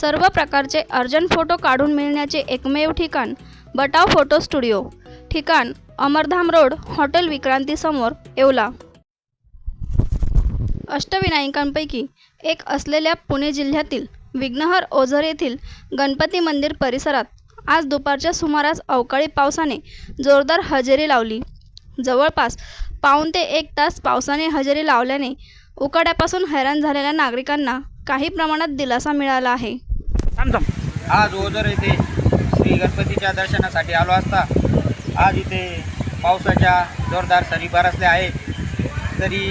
सर्व प्रकारचे urgent photo काढून मिळण्याचे एकमेव ठिकाण बटाव फोटो स्टुडिओ. ठिकाण अमरधाम रोड हॉटेल विक्रांतीसमोर येवला. अष्टविनायकांपैकी एक असलेल्या पुणे जिल्ह्यातील विघ्नहर ओझर येथील गणपती मंदिर परिसरात आज दुपारच्या सुमारास अवकाळी पावसाने जोरदार हजेरी लावली. जवळपास पाऊण ते एक तास पावसाने हजेरी लावल्याने उकाड्यापासून हैराण झालेल्या नागरिकांना काही प्रमाणात दिलासा मिळाला आहे. आज ओझर येथे श्री गणपतीच्या दर्शनासाठी आलो असता. आज इथे पावसाच्या जोरदार सरी बरसल्या आहेत. तरी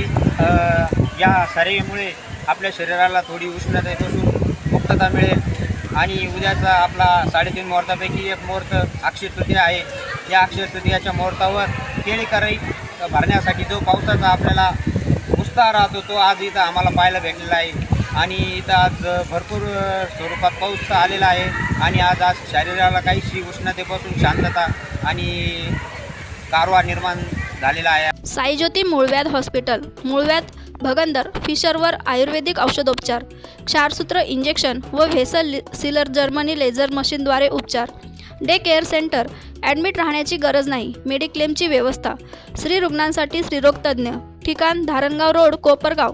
या सरीमुळे आपल्या शरीराला थोडी उष्णतेपासून मुक्तता मिळेल. आणि उद्याचा आपला साडेतीन मुहूर्तापैकी एक मुहूर्त अक्षय तृतीया आहे. या अक्षय तृतीयाच्या मुहूर्तावर केळीकराई भरण्यासाठी जो पावसाचा आपल्याला उत्साह राहतो तो आज इथं आम्हाला पाहायला भेटलेला आहे. आणि इथं आज भरपूर स्वरूपात पाऊस आलेला आहे. आणि आज आज शरीराला काहीशी उष्णतेपासून शांतता आणि गारवा निर्माण झालेला आहे. साईज्योती मूळव्याध हॉस्पिटल मूळव्याध भगंदर फिशरवर आयुर्वेदिक औषधोपचार क्षारसूत्र इंजेक्शन व व्हेसल सिलर जर्मनी लेझर मशीनद्वारे उपचार. डे केअर सेंटर ॲडमिट राहण्याची गरज नाही मेडिक्लेमची व्यवस्था स्त्री रुग्णांसाठी श्रीरोगतज्ञ ठिकाण धारणगाव रोड कोपरगाव.